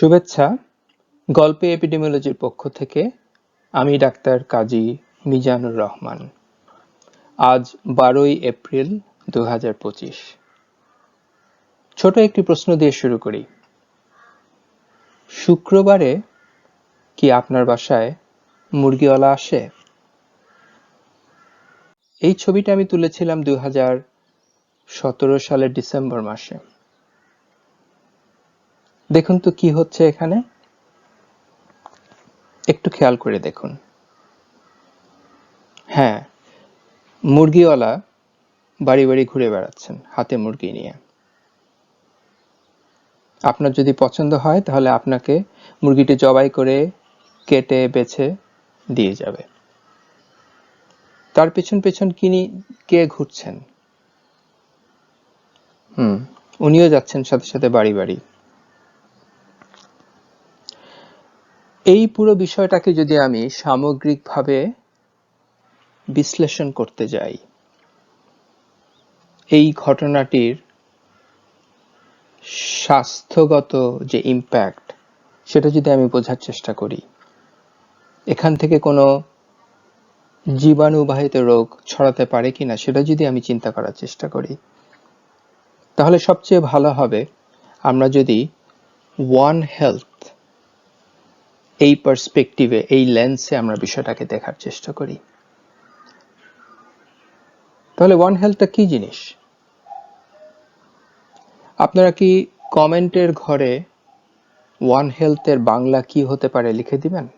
শুভেচ্ছা। গল্পে এপিডেমিওলজির পক্ষ থেকে আমি ডাক্তার কাজী মিজানুর রহমান। আজ বারোই এপ্রিল দু হাজার পঁচিশ। ছোট একটি প্রশ্ন দিয়ে শুরু করি। শুক্রবারে কি আপনার বাসায় মুরগিওয়ালা আসে? এই ছবিটা আমি তুলেছিলাম হাজার সতেরো সালের ডিসেম্বর মাসে। দেখুন তো কি হচ্ছে এখানে। একটু খেয়াল করে দেখুন। হ্যাঁ মুরগিওয়ালা বাড়ি বাড়ি ঘুরে বেড়াচ্ছেন, হাতে মুরগি নিয়ে। আপনার যদি পছন্দ হয়, তাহলে আপনাকে মুরগিটি জবাই করে কেটে, বেছে দিয়ে যাবে। তার পেছন পেছন কিনি কে ঘুরছেন? হুম, উনিও যাচ্ছেন সাথে সাথে বাড়ি বাড়ি। এই পুরো বিষয়টাকে যদি আমি সামগ্রিকভাবে বিশ্লেষণ করতে যাই, এই ঘটনাটির স্বাস্থ্যগত যে ইম্প্যাক্ট সেটা যদি আমি বোঝার চেষ্টা করি, এখান থেকে কোনো জীবাণুবাহিত রোগ ছড়াতে পারে কিনা, সেটা যদি আমি চিন্তা করার চেষ্টা করি, তাহলে সবচেয়ে ভালো হবে আমরা যদি ওয়ান হেলথ এই পার্সপেক্টিভে এই লেন্সে আমরা বিষয়টাকে দেখার চেষ্টা করি। তাহলে ওয়ান হেলথটা কি জিনিস? আপনারা কি কমেন্টের ঘরে ওয়ান হেলথের বাংলা কি হতে পারে লিখে দিবেন?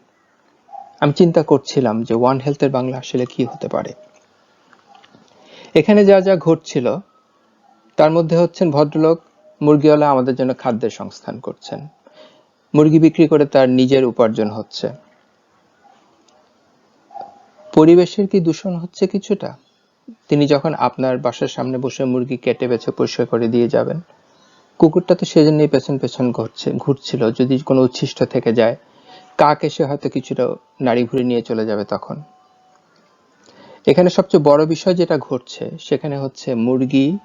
আমি চিন্তা করছিলাম যে ওয়ান হেলথের বাংলা আসলে কি হতে পারে। এখানে যা যা ঘটছিল, তার মধ্যে হচ্ছেন ভদ্রলোক, মুরগিওয়ালা আমাদের জন্য খাদ্যের সংস্থান করছেন। মুরগি বিক্রি করে তার নিজের উপার্জন হচ্ছে। পরিবেশের কি দূষণ হচ্ছে কিছুটা? তিনি যখন আপনার বাসার সামনে বসে মুরগি কেটে বেছে পরিষ্কার করে দিয়ে যাবেন, কুকুরটা তো সেজন্যই পেছন পেছন ঘুরছে, ঘুরছিল। যদি কোনো উচ্ছিষ্ট থেকে যায়, কাক এসে হয়তো কিছুটা নাড়ি ঘুরে নিয়ে চলে যাবে তখন। এখানে সবচেয়ে বড় বিষয় যেটা ঘটছে, সেখানে হচ্ছে মুরগি,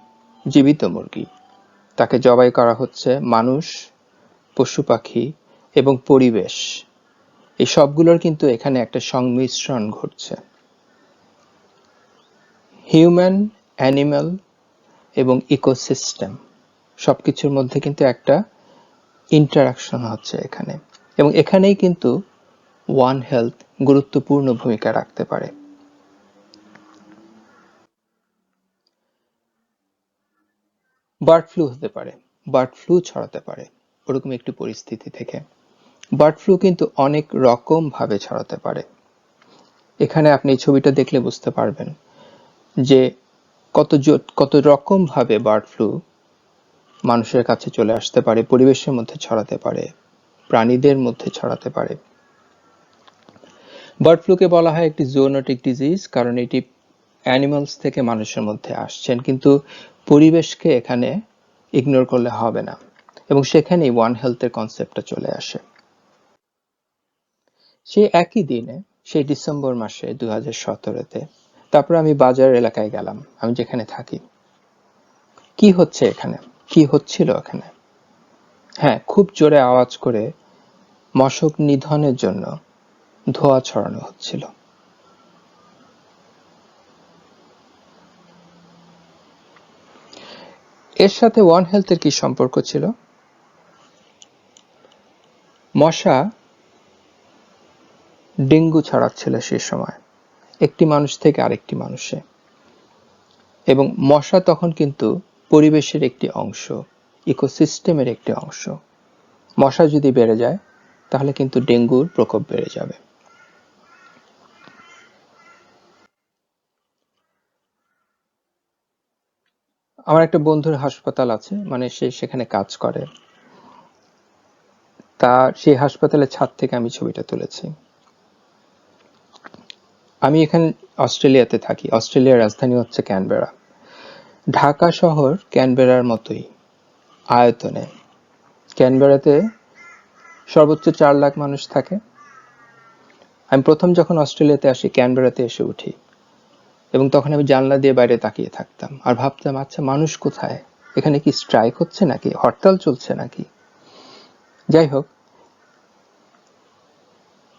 জীবিত মুরগি। তাকে জবাই করা হচ্ছে মানুষ পশু পাখি এবং পরিবেশ। এই সবগুলোর কিন্তু এখানে একটা সংমিশ্রণ ঘটছে। হিউম্যান অ্যানিম্যাল এবং ইকোসিস্টেম সবকিছুর মধ্যে কিন্তু একটা ইন্টারাকশন হচ্ছে এখানে। এবং এখানেই কিন্তু ওয়ান হেলথ গুরুত্বপূর্ণ ভূমিকা রাখতে পারে। বার্ড ফ্লু হতে পারে বার্ড ফ্লু ছড়াতে পারে। ওরকম একটি পরিস্থিতি থেকে। বার্ড ফ্লু কিন্তু অনেক রকম ভাবে ছড়াতে পারে। এখানে আপনি ছবিটা দেখলে বুঝতে পারবেন যে কত কত রকম ভাবে বার্ড ফ্লু মানুষের কাছে চলে আসতে পারে, পরিবেশের মধ্যে ছড়াতে পারে, প্রাণীদের মধ্যে ছড়াতে পারে। বার্ড ফ্লুকে বলা হয় একটি জোনোটিক ডিজিজ কারণ এটি অ্যানিমালস থেকে মানুষের মধ্যে আসছেন, কিন্তু পরিবেশকে এখানে ইগনোর করলে হবে না। এবং সেখানেই ওয়ান হেলথের কনসেপ্টটা চলে আসে। সেই একই দিনে, সেই ডিসেম্বর মাসে দু হাজার সতেরোতে, তারপর আমি বাজার এলাকায় গেলাম, আমি যেখানে থাকি। কি হচ্ছে এখানে? কি হচ্ছিল এখানে? হ্যাঁ খুব জোরে আওয়াজ করে মশক নিধনের জন্য ধোয়া ছড়ানো হচ্ছিল। এর সাথে ওয়ান হেলথের কি সম্পর্ক ছিল? মশা ডেঙ্গু ছড়াচ্ছিল সে সময়। একটি মানুষ থেকে আরেকটি মানুষে। এবং মশা তখন কিন্তু পরিবেশের একটি অংশ, ইকোসিস্টেমের একটি অংশ। মশা যদি বেড়ে যায়, তাহলে কিন্তু ডেঙ্গুর প্রকোপ বেড়ে যাবে। আমার একটা বন্ধুর হাসপাতাল আছে মানে সে সেখানে কাজ করে। তার সেই হাসপাতালের ছাদ থেকে আমি ছবিটা তুলেছি। আমি এখানে অস্ট্রেলিয়াতে থাকি। অস্ট্রেলিয়ার রাজধানী হচ্ছে ক্যানবেরা। ঢাকা শহর ক্যানবেরার মতোই আয়তনে। ক্যানবেরাতে সর্বোচ্চ চার লাখ মানুষ থাকে। আমি প্রথম যখন অস্ট্রেলিয়াতে আসি, ক্যানবেরাতে এসে উঠি। এবং তখন আমি জানলা দিয়ে বাইরে তাকিয়ে থাকতাম। আর ভাবতাম আচ্ছা মানুষ কোথায়? এখানে কি স্ট্রাইক হচ্ছে নাকি? হরতাল চলছে নাকি? যাই হোক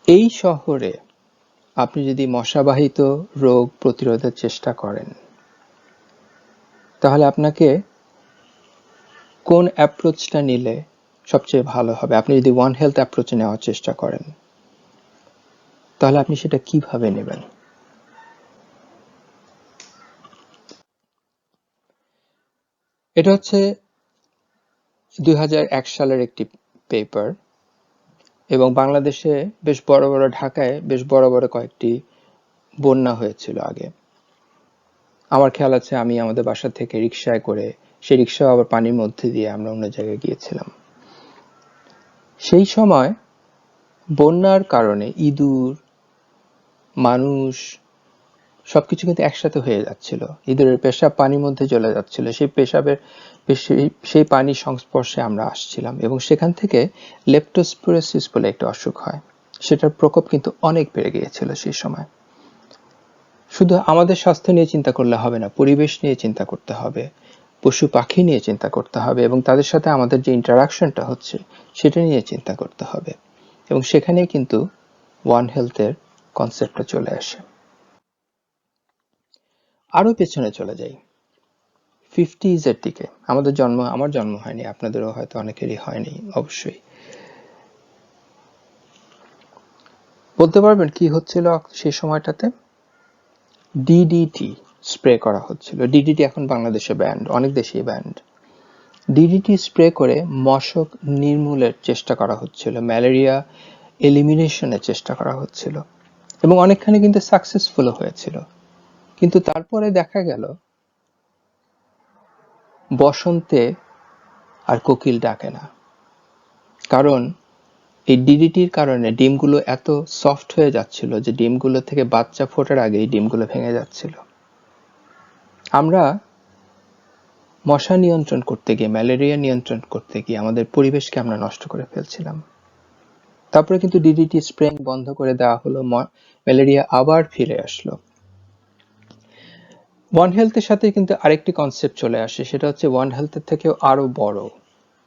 এই শহরে আপনি যদি মশাবাহিত রোগ প্রতিরোধের চেষ্টা করেন, তাহলে আপনাকে কোন অ্যাপ্রোচটা নিলে সবচেয়ে ভালো হবে? আপনি যদি ওয়ান হেলথ অ্যাপ্রোচ নেওয়ার চেষ্টা করেন, তাহলে আপনি সেটা কীভাবে নেবেন? এটা হচ্ছে দুই হাজার এক সালের একটি পেপার এবং বাংলাদেশে বেশ বড় বড় ঢাকায় বেশ বড় বড় কয়েকটি বন্যা হয়েছিল আগে। আমার খেয়াল আছে আমি আমাদের বাসা থেকে রিক্সায় করে সেই রিক্সা আবার পানির মধ্যে দিয়ে আমরা অন্য জায়গায় গিয়েছিলাম। সেই সময় বন্যার কারণে ইঁদুর, মানুষ সবকিছু কিন্তু একসাথে হয়ে যাচ্ছিল। ইঁদুরের পেশাব পানির মধ্যে চলে যাচ্ছিল। সেই পেশাবের সেই পানির সংস্পর্শে আমরা আসছিলাম এবং সেখান থেকে লেপটোস্পিরোসিস বলে একটা অসুখ হয়। সেটার প্রকোপ কিন্তু অনেক বেড়ে গিয়েছিল সেই সময়। শুধু আমাদের স্বাস্থ্য নিয়ে চিন্তা করলে হবে না, পরিবেশ নিয়ে চিন্তা করতে হবে, পশু পাখি নিয়ে চিন্তা করতে হবে এবং তাদের সাথে আমাদের যে ইন্টারাকশনটা হচ্ছে, সেটা নিয়ে চিন্তা করতে হবে। এবং সেখানে কিন্তু ওয়ান হেলথের কনসেপ্টটা চলে আসে। আরও পেছনে চলে যাই। ফিফটিজ এর দিকে। আমাদের জন্ম, আমার জন্ম হয়নি, আপনাদেরও হয়তো অনেকেরই হয়নি, অবশ্যই। বলতে পারবেন কি হচ্ছিল সেই সময়টাতে? ডিডিটি স্প্রে করা হচ্ছিল। ডিডিটি এখন বাংলাদেশে ব্যান্ড অনেক দেশেই ব্যান্ড ডিডিটি স্প্রে করে মশক নির্মূলের চেষ্টা করা হচ্ছিল, ম্যালেরিয়া এলিমিনেশনের চেষ্টা করা হচ্ছিল। এবং অনেকখানি কিন্তু সাকসেসফুল হয়েছিল। কিন্তু তারপরে দেখা গেল, বসন্তে আর কোকিল ডাকে না। কারণ এই ডিডিটির কারণে ডিমগুলো এত সফট হয়ে যাচ্ছিল যে ডিমগুলো থেকে বাচ্চা ফোটার আগে এই ডিমগুলো ভেঙে যাচ্ছিল। আমরা মশা নিয়ন্ত্রণ করতে গিয়ে, ম্যালেরিয়া নিয়ন্ত্রণ করতে গিয়ে আমাদের পরিবেশকে আমরা নষ্ট করে ফেলছিলাম। তারপরে কিন্তু ডিডিটি স্প্রেইং বন্ধ করে দেওয়া হলো ম্যালেরিয়া আবার ফিরে আসলো। ওয়ান হেলথের সাথে কিন্তু আরেকটি কনসেপ্ট চলে আসে, সেটা হচ্ছে ওয়ান হেলথের থেকেও আরও বড়।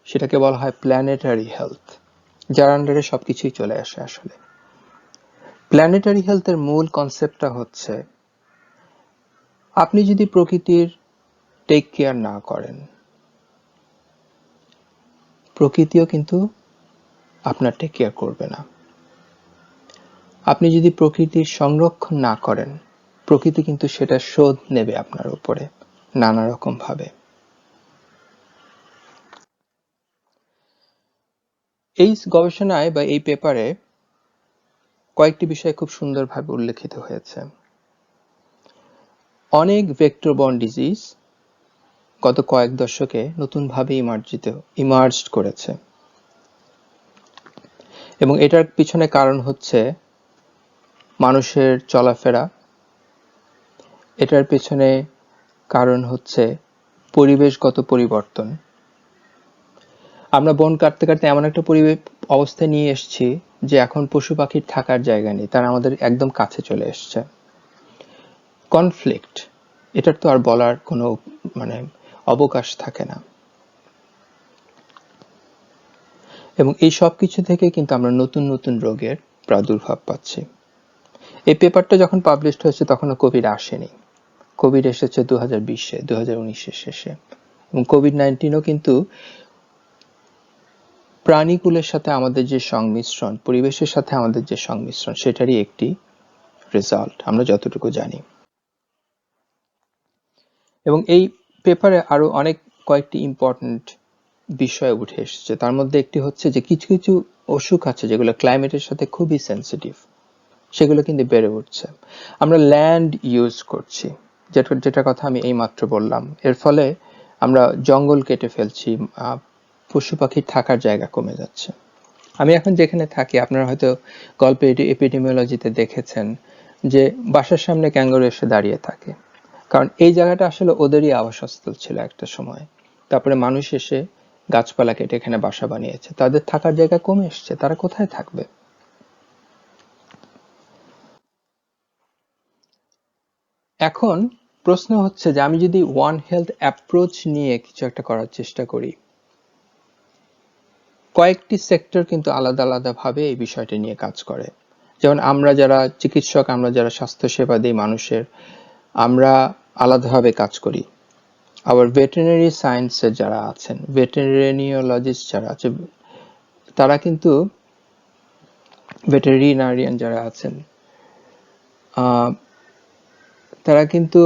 সেটাকে বলা হয় প্ল্যানেটারি হেলথ যার আন্ডারে সবকিছুই চলে আসে আসলে। প্ল্যানেটারি হেলথের মূল কনসেপ্টটা হচ্ছে, আপনি যদি প্রকৃতির টেক কেয়ার না করেন, প্রকৃতিও কিন্তু আপনার টেক কেয়ার করবে না। আপনি যদি প্রকৃতির সংরক্ষণ না করেন প্রকৃতি কিন্তু সেটা শোধ নেবে আপনার উপরে, নানা রকম ভাবে। এই গবেষণায় বা এই পেপারে কয়েকটি বিষয় খুব সুন্দরভাবে উল্লেখিত হয়েছে। অনেক ভেক্টর বন ডিজিজ গত কয়েক দশকে নতুনভাবে ইমার্জিত ইমার্জ করেছে। এবং এটার পিছনে কারণ হচ্ছে মানুষের চলাফেরা এটার পেছনে কারণ হচ্ছে পরিবেশগত পরিবর্তন। আমরা বন কাটতে কাটতে এমন একটা পরিবেশ অবস্থায় নিয়ে এসেছি যে এখন পশু পাখির থাকার জায়গা নেই, তারা আমাদের একদম কাছে চলে এসছে। কনফ্লিক্ট, এটার তো আর বলার কোনো মানে অবকাশ থাকে না। এবং এই সব কিছু থেকে কিন্তু আমরা নতুন নতুন রোগের প্রাদুর্ভাব পাচ্ছি। এই পেপারটা যখন পাবলিশড হয়েছে তখনও কোভিড আসেনি। কোভিড এসেছে দু হাজার বিশে দু হাজার উনিশের শেষে। এবং কোভিড নাইন্টিনও কিন্তু প্রাণীকুলের সাথে আমাদের যে সংমিশ্রণ, পরিবেশের সাথে আমাদের যে সংমিশ্রণ, সেটারই একটি রেজাল্ট আমরা যতটুকু জানি। এবং এই পেপারে আরও অনেক কয়েকটি ইম্পর্টেন্ট বিষয় উঠে এসেছে। তার মধ্যে একটি হচ্ছে যে কিছু কিছু অসুখ আছে যেগুলো ক্লাইমেটের সাথে খুবই সেন্সিটিভ সেগুলো কিন্তু বেড়ে উঠছে। আমরা ল্যান্ড ইউজ করছি। যেটা যেটা কথা আমি এই মাত্র বললাম। এর ফলে আমরা জঙ্গল কেটে ফেলছি পশু পাখির থাকার জায়গা কমে যাচ্ছে। আমি এখন যেখানে থাকি, আপনারা হয়তো গল্পে এপিডেমিওলজিতে দেখেছেন যে বাসার সামনে ক্যাঙ্গারু এসে দাঁড়িয়ে থাকে। কারণ এই জায়গাটা আসলে ওদেরই আবাসস্থল ছিল একটা সময়। তারপরে মানুষ এসে গাছপালা কেটে এখানে বাসা বানিয়েছে। তাদের থাকার জায়গা কমে এসছে। তারা কোথায় থাকবে? এখন প্রশ্ন হচ্ছে যে আমি যদি ওয়ান হেলথ অ্যাপ্রোচ নিয়ে কিছু একটা করার চেষ্টা করি, কয়েকটি সেক্টর কিন্তু আলাদা আলাদা ভাবে এই বিষয়টা নিয়ে কাজ করে। যেমন আমরা যারা চিকিৎসক, আমরা যারা স্বাস্থ্যসেবা দিই মানুষের, আমরা আলাদাভাবে কাজ করি। আবার ভেটেরিনারি সায়েন্সের যারা আছেন ভেটেরিনিওলজিস্ট যারা আছে, তারা কিন্তু ভেটেরিনারিয়ান যারা আছেন তারা কিন্তু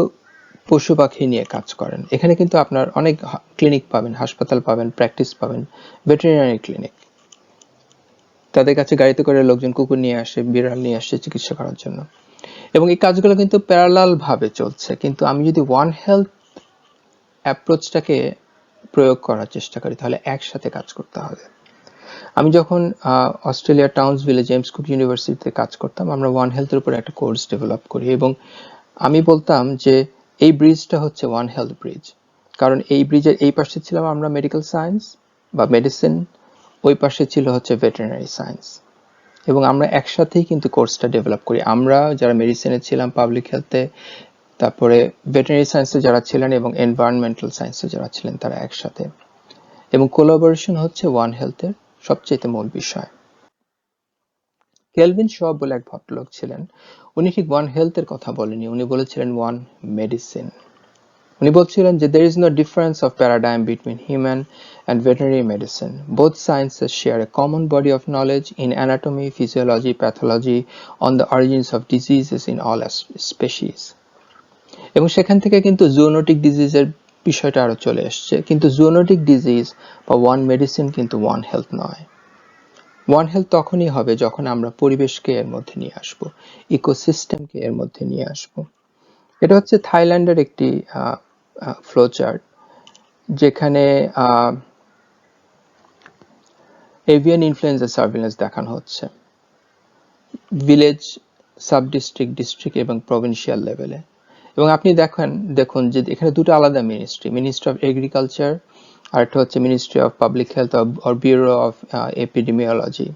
পশু পাখি নিয়ে কাজ করেন। এখানে কিন্তু আপনার অনেক ক্লিনিক পাবেন, হাসপাতাল পাবেন প্র্যাকটিস পাবেন ভেটেরিনারি ক্লিনিক তাদের কাছে গাড়িতে করে লোকজন কুকুর নিয়ে আসে, বিড়াল নিয়ে আসে চিকিৎসা করার জন্য। এবং এই কাজগুলো কিন্তু প্যারালাল ভাবে চলছে। কিন্তু আমি যদি ওয়ান হেলথ অ্যাপ্রোচটাকে প্রয়োগ করার চেষ্টা করি, তাহলে একসাথে কাজ করতে হবে। আমি যখন অস্ট্রেলিয়ার টাউন্সভিলে জেমস কুক ইউনিভার্সিটিতে কাজ করতাম, আমরা ওয়ান হেলথের উপর একটা কোর্স ডেভেলপ করি। এবং আমি বলতাম যে এই ব্রিজটা হচ্ছে ওয়ান হেলথ ব্রিজ কারণ এই ব্রিজের এই পাশে ছিলাম আমরা মেডিকেল সায়েন্স বা মেডিসিন ওই পাশে ছিল হচ্ছে ভেটেরিনারি সায়েন্স এবং আমরা একসাথেই কিন্তু কোর্সটা ডেভেলপ করি। আমরা যারা মেডিসিনে ছিলাম পাবলিক হেলথে তারপরে ভেটেরিনারি সায়েন্সে যারা ছিলেন এবং এনভায়রনমেন্টাল সায়েন্সে যারা ছিলেন, তারা একসাথে। এবং কোলাবোরেশন হচ্ছে ওয়ান হেলথের সবচেয়ে মূল বিষয়। কেলভিন শোয়াব বলে এক ভদ্রলোক ছিলেন। উনি ঠিক ওয়ান হেলথ এর কথা বলেনি উনি বলেছিলেন ওয়ান মেডিসিন উনি বলছিলেন যে there is no difference of paradigm between human and veterinary medicine both sciences share a common body of knowledge in anatomy physiology pathology on the origins of diseases in all species এবং সেখান থেকে কিন্তু zoonotic ডিজিজের বিষয়টা আরও চলে এসছে। কিন্তু zoonotic disease বা ওয়ান মেডিসিন কিন্তু ওয়ান হেলথ নয়। ওয়ান হেলথ তখনই হবে যখন আমরা পরিবেশকে এর মধ্যে নিয়ে আসব ইকোসিস্টেমকে এর মধ্যে নিয়ে আসব। এটা হচ্ছে থাইল্যান্ডের একটি ফ্লো চার্ট যেখানে এভিয়ান ইনফ্লুয়েঞ্জা সার্ভিলেন্স দেখানো হচ্ছে। ভিলেজ সাব ডিস্ট্রিক্ট ডিস্ট্রিক্ট এবং প্রভিন্সিয়াল লেভেলে এবং আপনি দেখেন, দেখুন যে এখানে দুটো আলাদা মিনিস্ট্রি মিনিস্ট্রি অফ এগ্রিকালচার আর একটা হচ্ছে ministry of public health or bureau of epidemiology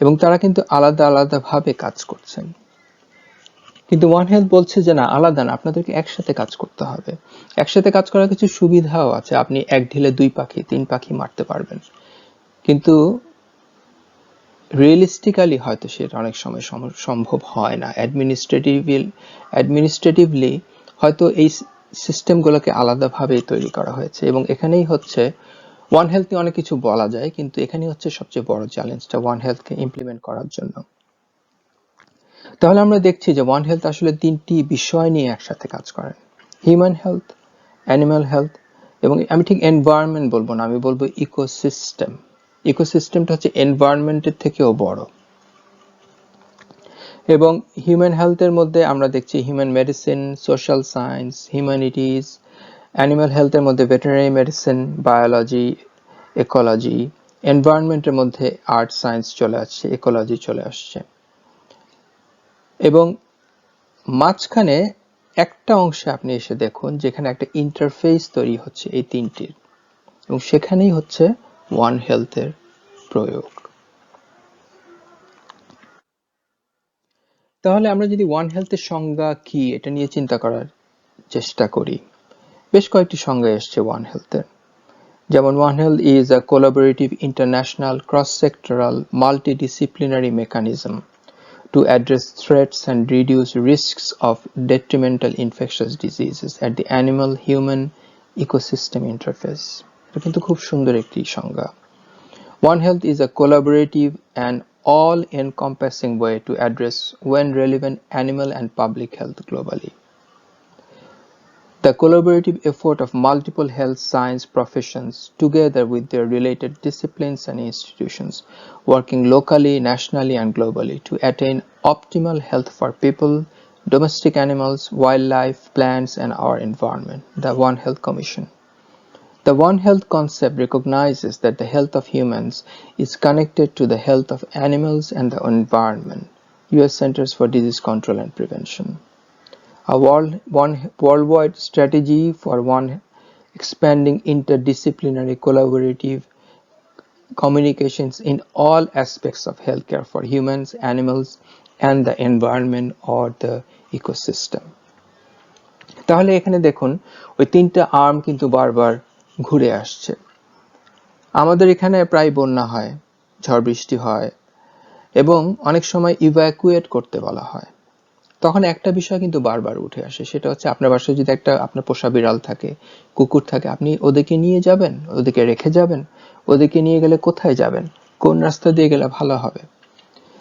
এবং তারা কিন্তু আলাদা আলাদা ভাবে কাজ করছেন। কিন্তু ওয়ান হেলথ বলছে যে, না, আলাদা না, আপনাদেরকে একসাথে কাজ করতে হবে। একসাথে কাজ করার কিছু সুবিধাও আছে। আপনি এক ঢিলে দুই পাখি, তিন পাখি মারতে পারবেন। কিন্তু রিয়েলিস্টিক্যালি হয়তো সেটা অনেক সময় সম্ভব হয় না। অ্যাডমিনিস্ট্রেটিভ অ্যাডমিনিস্ট্রেটিভলি হয়তো এই সিস্টেমগুলোকে আলাদাভাবে তৈরি করা হয়েছে এবং এখানেই হচ্ছে ওয়ান হেলথে অনেক কিছু বলা যায়, কিন্তু এখানেই হচ্ছে সবচেয়ে বড় চ্যালেঞ্জটা ওয়ান হেলথকে ইমপ্লিমেন্ট করার জন্য। তাহলে আমরা দেখছি যে ওয়ান হেলথ আসলে তিনটি বিষয় নিয়ে একসাথে কাজ করেন হিউম্যান হেলথ অ্যানিম্যাল হেলথ এবং আমি ঠিক এনভায়রনমেন্ট বলব না, আমি বলব ইকোসিস্টেম ইকোসিস্টেমটা হচ্ছে এনভায়রনমেন্টের থেকেও বড়। এবং হিউম্যান হেলথের মধ্যে আমরা দেখছি human medicine social science humanities animal হেলথের মধ্যে ভেটেরিনারি মেডিসিন বায়োলজি ইকোলজি এনভায়রনমেন্টের মধ্যে আর্ট সায়েন্স চলে আসছে ইকোলজি চলে আসছে। এবং মাঝখানে একটা অংশে আপনি এসে দেখুন যেখানে একটা ইন্টারফেস তৈরি হচ্ছে এই তিনটির। এবং সেখানেই হচ্ছে ওয়ান হেলথের প্রয়োগ। তাহলে আমরা যদি ওয়ান হেলথের সংজ্ঞা কি, এটা নিয়ে চিন্তা করার চেষ্টা করি। বেশ কয়েকটি সংজ্ঞা এসছে ওয়ান হেলথের যেমন one health is a collaborative international cross sectoral multi disciplinary mechanism to address threats and reduce risk of detrimental infectious diseases at the animal human ecosystem interface এটা কিন্তু খুব সুন্দর একটি সংজ্ঞা। One health is a collaborative and all-encompassing way to address when relevant animal and public health globally. The collaborative effort of multiple health science professions together with their related disciplines and institutions working locally, nationally and globally to attain optimal health for people, domestic animals, wildlife, plants and our environment. The One Health Commission. The One Health concept recognizes that the health of humans is connected to the health of animals and the environment. US Centers for Disease Control and Prevention. A world, one worldwide strategy for one expanding interdisciplinary collaborative communications in all aspects of healthcare for humans, animals, and the environment or the ecosystem. তাহলে এখানে দেখুন ওই তিনটা arm কিন্তু বারবার ঘুরে আসছে। আমাদের এখানে প্রায় বন্যা হয়, ঝড় বৃষ্টি হয় এবং অনেক সময় ইভ্যাকুয়েট করতে বলা হয়। তখন একটা বিষয় কিন্তু বারবার উঠে আসে, সেটা হচ্ছে আপনার বাসায় যদি একটা, আপনার পোষা বিড়াল থাকে, কুকুর থাকে, আপনি ওদেরকে নিয়ে যাবেন, ওদেরকে রেখে যাবেন, ওদেরকে নিয়ে গেলে কোথায় যাবেন? কোন রাস্তা দিয়ে গেলে ভালো হবে?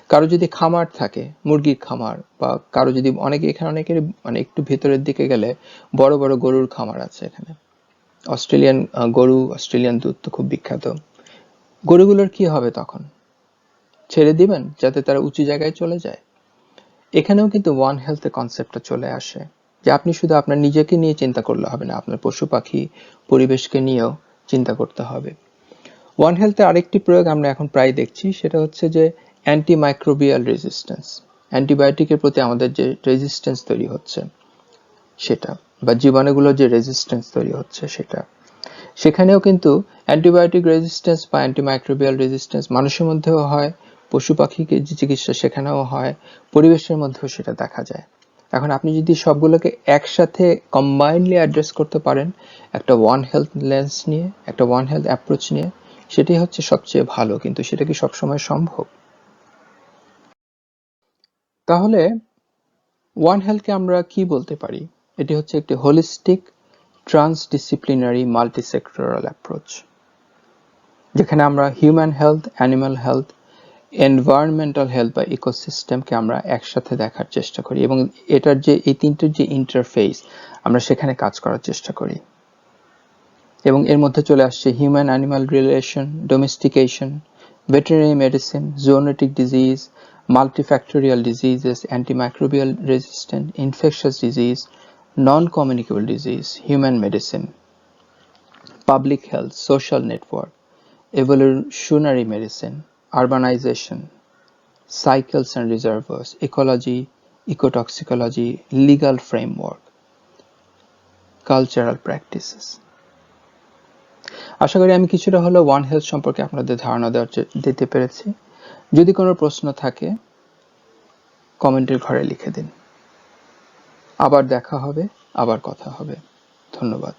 কারও যদি খামার থাকে, মুরগির খামার, বা কারও যদি অনেকে, এখানে অনেকের মানে একটু ভেতরের দিকে গেলে বড় বড় গরুর খামার আছে এখানে। অস্ট্রেলিয়ান গরু, অস্ট্রেলিয়ান দুধ তো খুব বিখ্যাত। গরুগুলোর কি হবে তখন? ছেড়ে দিবেন যাতে তারা উঁচু জায়গায় চলে যায়? এখানেও কিন্তু ওয়ান হেলথের কনসেপ্টটা চলে আসে যে আপনি শুধু আপনার নিজেকে নিয়ে চিন্তা করলে হবে না, আপনার পশু পাখি পরিবেশকে নিয়েও চিন্তা করতে হবে। ওয়ান হেলথের আরেকটি প্রয়োগ আমরা এখন প্রায় দেখছি, সেটা হচ্ছে যে অ্যান্টিমাইক্রোবিয়াল রেজিস্ট্যান্স অ্যান্টিবায়োটিকের প্রতি আমাদের যে রেজিস্ট্যান্স তৈরি হচ্ছে, সেটা। বা জীবাণুগুলোর যে রেজিস্ট্যান্স তৈরি হচ্ছে সেটা। সেখানেও কিন্তু অ্যান্টিবায়োটিক রেজিস্ট্যান্স বা অ্যান্টিমাইক্রোবিয়াল রেজিস্ট্যান্স মানুষের মধ্যেও হয়, পশু পাখিকে যে চিকিৎসা সেখানেও হয়, পরিবেশের মধ্যেও সেটা দেখা যায়। এখন আপনি যদি সবগুলোকে একসাথে কম্বাইনলি অ্যাড্রেস করতে পারেন, একটা ওয়ান হেলথ লেন্স নিয়ে, একটা ওয়ান হেলথ অ্যাপ্রোচ নিয়ে, সেটাই হচ্ছে সবচেয়ে ভালো, কিন্তু সেটা কি সবসময় সম্ভব? তাহলে ওয়ান হেলথকে আমরা কি বলতে পারি? এটি হচ্ছে একটি হোলিস্টিক ট্রান্সডিসিপ্লিনারি মাল্টিসেক্টরাল অ্যাপ্রোচ যেখানে আমরা human health animal health environmental health বা ইকোসিস্টেমকে আমরা একসাথে দেখার চেষ্টা করি এবং এটার যে এই তিনটের যে ইন্টারফেস আমরা সেখানে কাজ করার চেষ্টা করি। এবং এর মধ্যে চলে আসছে human animal relation domestication veterinary medicine, zoonotic disease, multifactorial diseases, antimicrobial resistant, infectious disease, non-communicable disease, human medicine, public health, social network, evolutionary medicine, urbanization, cycles and reservoirs, ecology, ecotoxicology, legal framework, cultural practices. আশা করি আমি কিছুটা হলো one health সম্পর্কে আপনাদের ধারণা দেওয়ার দিতে পেরেছি যদি কোনো প্রশ্ন থাকে কমেন্টের ঘরে লিখে দিন আবার দেখা হবে আবার কথা হবে। ধন্যবাদ।